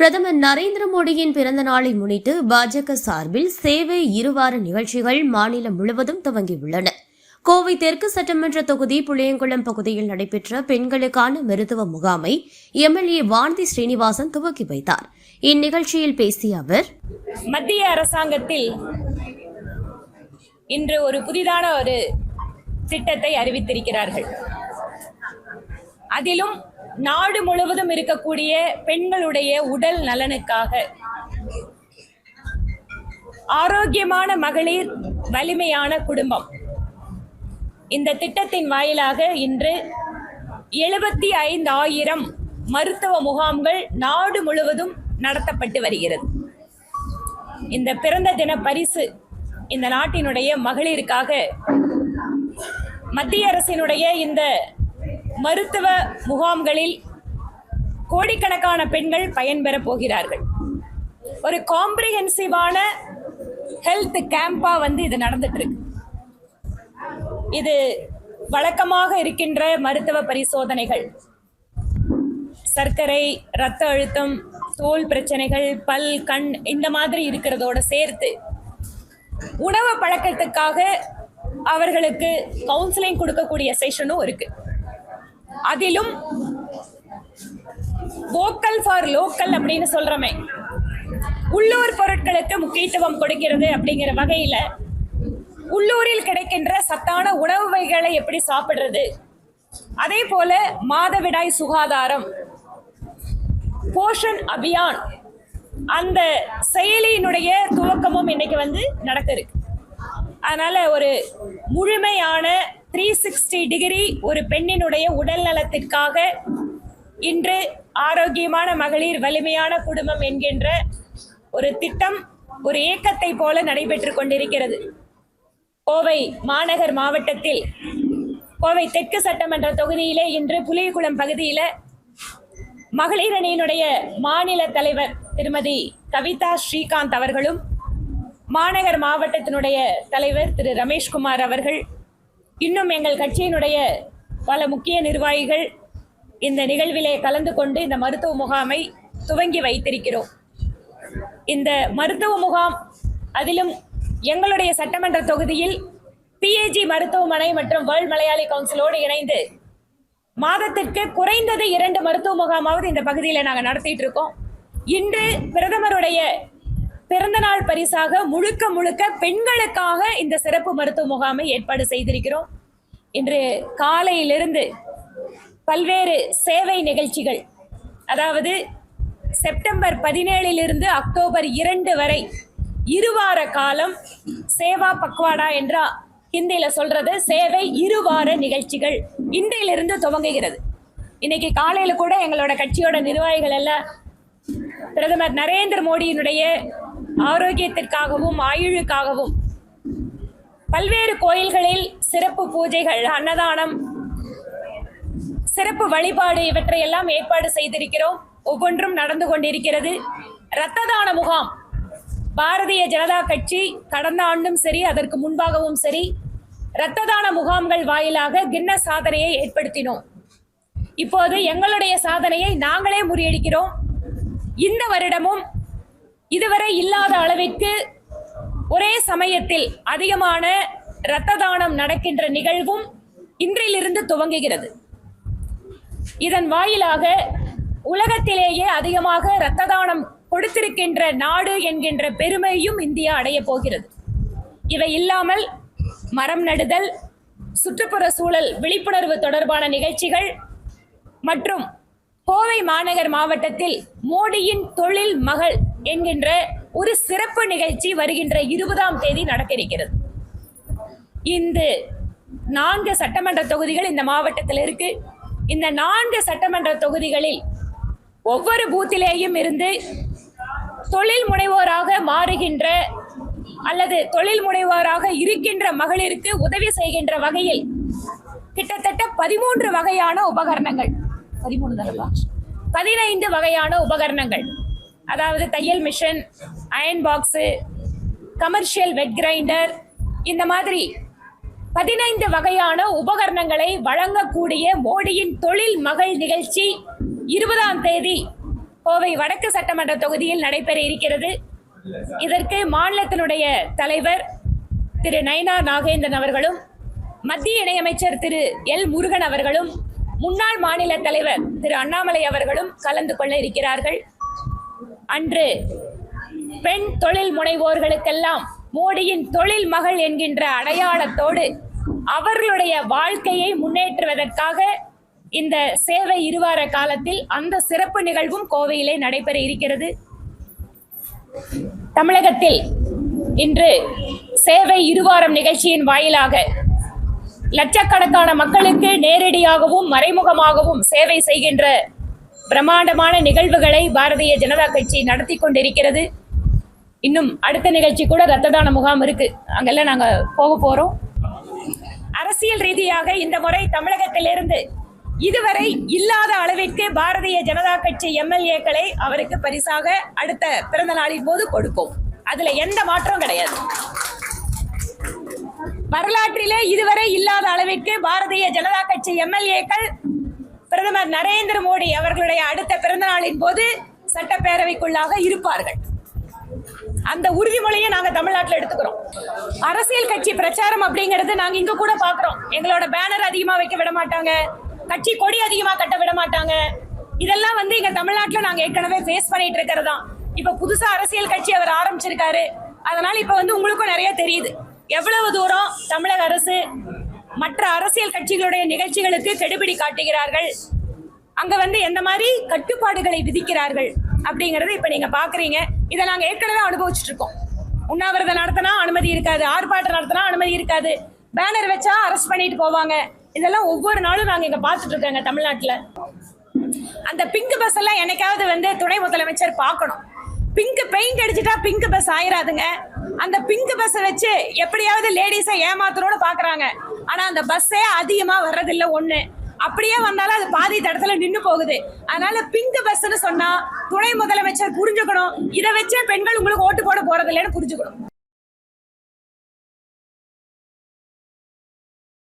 பிரதமர் நரேந்திர மோடியின் பிறந்த நாளை முன்னிட்டு பாஜக சார்பில் சேவை இருவார நிகழ்ச்சிகள் மாநிலம் முழுவதும் துவங்கியுள்ளன. கோவை தெற்கு சட்டமன்ற தொகுதி புளியங்குளம் பகுதியில் நடைபெற்ற பெண்களுக்கான மருத்துவ முகாமை எம்எல்ஏ வானதி ஸ்ரீனிவாசன் துவக்கி வைத்தார். இந்நிகழ்ச்சியில் பேசிய அவர் மத்திய அரசாங்கத்தில் இன்று ஒரு புதிதான ஒரு திட்டத்தை அறிவித்திருக்கிறார்கள். அதிலும் நாடு முழுவதும் இருக்கக்கூடிய பெண்களுடைய உடல் நலனுக்காக. ஆரோக்கியமான மகளிர் வலிமையான குடும்பம். இந்த திட்டத்தின் வாயிலாக இன்று எழுபத்தி ஐந்து ஆயிரம் மருத்துவ முகாம்கள் நாடு முழுவதும் நடத்தப்பட்டு வருகிறது. இந்த பிறந்த தின பரிசு இந்த நாட்டினுடைய மகளிருக்காக மத்திய அரசினுடைய இந்த மருத்துவ முகாம்களில் கோடிக்கணக்கான பெண்கள் பயன்பெறப் போகிறார்கள். ஒரு காம்ப்ரிஹென்சிவான ஹெல்த் கேம்பா வந்து இது நடந்துட்டு இருக்கு இது வழக்கமாக இருக்கின்ற மருத்துவ பரிசோதனைகள். சர்க்கரை இரத்த அழுத்தம் தோல் பிரச்சனைகள் பல் கண் இந்த மாதிரி இருக்கிறதோட சேர்த்து உணவு பழக்கத்துக்காக அவர்களுக்கு கவுன்சிலிங் கொடுக்கக்கூடிய செஷனும் இருக்குது அதிலும் வோக்கல் ஃபார் லோக்கல் அப்படின்னு சொல்றோமே. உள்ளூர் பொருட்களுக்கு முக்கியத்துவம் கொடுக்கிறது அப்படிங்கிற வகையில உள்ளூரில் கிடைக்கின்ற சத்தான உணவு வகைகளை எப்படி சாப்பிடுறது? அதே போல மாதவிடாய் சுகாதாரம் போஷன் அபியான் அந்த செயலியினுடைய துவக்கமும் இன்னைக்கு வந்து நடக்க இருக்கு அதனால ஒரு முழுமையான த்ரீ சிக்ஸ்டி டிகிரி ஒரு பெண்ணினுடைய உடல் நலத்திற்காக இன்று ஆரோக்கியமான மகளிர் வலிமையான குடும்பம் என்கின்ற ஒரு திட்டம் ஒரு இயக்கத்தை போல நடைபெற்று கொண்டிருக்கிறது. கோவை மாநகர் மாவட்டத்தில் கோவை தெற்கு சட்டமன்ற தொகுதியிலே இன்று புலியகுளம் பகுதியில மகளிர் அணியினுடைய மாநில தலைவர் திருமதி கவிதா ஸ்ரீகாந்த் அவர்களும் மாநகர் மாவட்டத்தினுடைய தலைவர் திரு ரமேஷ்குமார் அவர்கள் இன்னும் எங்கள் கட்சியினுடைய பல முக்கிய நிர்வாகிகள் இந்த நிகழ்விலே கலந்து கொண்டு இந்த மருத்துவ முகாமை துவங்கி வைத்திருக்கிறோம். இந்த மருத்துவ முகாம் அதிலும் எங்களுடைய சட்டமன்ற தொகுதியில் பிஏஜி மருத்துவமனை மற்றும் வேர்ல்ட் மலையாளி கவுன்சிலோடு இணைந்து மாதத்திற்கு குறைந்தது இரண்டு மருத்துவ முகாமாவது இந்த பகுதியில் நாங்கள் நடத்திட்டு இருக்கோம். இன்று பிரதமருடைய பிறந்தநாள் பரிசாக முழுக்க முழுக்க பெண்களுக்காக இந்த சிறப்பு மருத்துவ முகாமை ஏற்பாடு செய்திருக்கிறோம். இன்று காலையிலிருந்து பல்வேறு சேவை நிகழ்ச்சிகள் அதாவது செப்டம்பர் பதினேழிலிருந்து அக்டோபர் இரண்டு வரை இருவார காலம் சேவா பக்வாடா என்றா ஹிந்தியில சொல்றது சேவை இருவார நிகழ்ச்சிகள் இன்றையிலிருந்து துவங்குகிறது. இன்னைக்கு காலையில கூட எங்களோட கட்சியோட நிர்வாகிகள் எல்லாம் பிரதமர் நரேந்திர மோடியினுடைய ஆரோக்கியத்திற்காகவும் ஆயுளுக்காகவும். பல்வேறு கோயில்களில் சிறப்பு பூஜைகள் அன்னதானம் சிறப்பு வழிபாடு இவற்றை எல்லாம் ஏற்பாடு செய்திருக்கிறோம். ஒவ்வொன்றும் நடந்து கொண்டிருக்கிறது. இரத்த தான முகாம். பாரதிய ஜனதா கட்சி கடந்த ஆண்டும் சரி அதற்கு முன்பாகவும் சரி இரத்த தான முகாம்கள் வாயிலாக கின்ன சாதனையை ஏற்படுத்தினோம். இப்போது எங்களுடைய சாதனையை நாங்களே முறியடிக்கிறோம். இந்த வருடமும் இதுவரை இல்லாத அளவிற்கு ஒரே சமயத்தில் அதிகமான இரத்த தானம் நடக்கின்ற நிகழ்வும் இன்றிலிருந்து துவங்குகிறது. இதன் வாயிலாக உலகத்திலேயே அதிகமாக இரத்த தானம் கொடுத்திருக்கின்ற நாடு என்கின்ற பெருமையும் இந்தியா அடைய போகிறது. இவை இல்லாமல் மரம் நடுதல் சுற்றுப்புற சூழல் விழிப்புணர்வு தொடர்பான நிகழ்ச்சிகள் மற்றும் கோவை மாநகர் மாவட்டத்தில் மோடியின் தொழில் மகள் என்கின்ற ஒரு சிறப்பு நிகழ்ச்சி வருகின்ற இருபதாம் தேதி நடத்திருக்கிறது இந்த நான்கு சட்டமன்ற தொகுதிகள் இந்த மாவட்டத்தில் இருக்கு. இந்த நான்கு சட்டமன்ற தொகுதிகளில் ஒவ்வொரு பூத்திலேயும் இருந்து தொழில் முனைவோராக மாறுகின்ற அல்லது தொழில் முனைவோராக இருக்கின்ற மகளிருக்கு உதவி செய்கின்ற வகையில் கிட்டத்தட்ட பதிமூன்று வகையான உபகரணங்கள். பதிமூணு பதினைந்து வகையான உபகரணங்கள். அதாவது தையல் machine iron box commercial wet grinder இந்த மாதிரி பதினைந்து வகையான உபகரணங்களை வழங்கக்கூடிய மோடியின் தொழில் மகள் நிகழ்ச்சி இருபதாம் தேதி கோவை வடக்கு சட்டமன்ற தொகுதியில் நடைபெற இருக்கிறது. இதற்கு மாநிலத்தினுடைய தலைவர் திரு நயினார் நாகேந்திரன் அவர்களும் மத்திய இணையமைச்சர் திரு எல் முருகன் அவர்களும் முன்னாள் மாநில தலைவர் திரு அண்ணாமலை அவர்களும் கலந்து கொள்ள இருக்கிறார்கள். அன்று பெண் தொழில் முனைவோர்களுக்கெல்லாம் மோடியின் தொழில் மகள் என்கின்ற அடையாளத்தோடு அவர்களுடைய வாழ்க்கையை முன்னேற்றுவதற்காக இந்த சேவை இருவார காலத்தில் அந்த சிறப்பு நிகழ்வும் கோவையிலே நடைபெற இருக்கிறது. தமிழகத்தில் இன்று சேவை இருவாரம் நிகழ்ச்சியின் வாயிலாக லட்சக்கணக்கான மக்களுக்கு நேரடியாகவும் மறைமுகமாகவும் சேவை செய்கின்ற பிரம்மாண்டமான நிகழ்வுகளை பாரதிய ஜனதா கட்சி நடத்தி கொண்டிருக்கிறது. இன்னும் அடுத்த நிகழ்ச்சி கூட ரத்த தான முகாம் இருக்கு. அங்கெல்லாம் நாங்க போக போறோம். அரசியல் ரீதியாக இந்த முறை தமிழகத்திலிருந்து இதுவரை இல்லாத அளவிற்கு பாரதிய ஜனதா கட்சி எம்எல்ஏக்களை அவருக்கு பரிசாக அடுத்த பிறந்த நாளின் போது கொடுப்போம். அதுல எந்த மாற்றம் கிடையாது. வரலாற்றிலே இதுவரை இல்லாத அளவிற்கு பாரதிய ஜனதா கட்சி எம்எல்ஏக்கள் பிரதமர் நரேந்திர மோடி அவர்களுடைய அடுத்த பிறந்த நாளின் போது சட்டப்பேரவைக்குள்ளாக இருப்பார்கள். அந்த உறுதிமொழியை நாங்க தமிழ்நாட்டில் எடுத்துக்கிறோம். அரசியல் கட்சி பிரச்சாரம் அப்படிங்கிறது நாங்க இங்க கூட பாக்குறோம். எங்களோட பேனர் அதிகமா வைக்க விட மாட்டாங்க. கட்சி கொடி அதிகமா கட்ட விட மாட்டாங்க. இதெல்லாம் வந்து இங்க தமிழ்நாட்டில் நாங்க ஏற்கனவே ஃபேஸ் பண்ணிட்டு இருக்கிறதா இப்ப புதுசா அரசியல் கட்சி அவர் ஆரம்பிச்சிருக்காரு. அதனால இப்ப வந்து உங்களுக்கும் நிறைய தெரியுது. எவ்வளவு தூரம் தமிழக அரசு மற்ற அரசியல் கட்சிகளுடைய நிகழ்ச்சிகளுக்கு கெடுபிடி காட்டுகிறார்கள். அங்க வந்து எந்த மாதிரி கட்டுப்பாடுகளை விதிக்கிறார்கள் அப்படிங்கறத இப்ப நீங்க பாக்குறீங்க. இதை நாங்க ஏற்கனவே அனுபவிச்சுட்டு இருக்கோம் உண்ணாவிரதம் நடத்தினா அனுமதி இருக்காது ஆர்ப்பாட்டம் நடத்தினா அனுமதி இருக்காது. பேனர் வச்சா அரெஸ்ட் பண்ணிட்டு போவாங்க. இதெல்லாம் ஒவ்வொரு நாளும் நாங்க இங்க பாத்துட்டு இருக்கோங்க தமிழ்நாட்டுல. அந்த பிங்க் பஸ் எல்லாம் என்னைக்காவது வந்து துணை முதலமைச்சர் பார்க்கணும். பிங்க் பெயிண்ட் அடிச்சுட்டா பிங்க் பஸ் ஆயிராதுங்க. அந்த பிங்க் பஸ்ஸை வச்சு எப்படியாவது லேடிஸை ஏமாத்தணும்னு பாக்குறாங்க. ஆனா அந்த பஸ்ஸே அதிகமா வர்றதில்ல ஒண்ணு. அப்படியே வந்தாலும் அது பாதி தடத்துல நின்று போகுது. அதனால பிங்க் பஸ்ன்னு சொன்னா துணை முதலமைச்சர் புரிஞ்சுக்கணும். இதை வச்சே பெண்கள் உங்களுக்கு ஓட்டு போட போறது இல்லைன்னு புரிஞ்சுக்கணும்.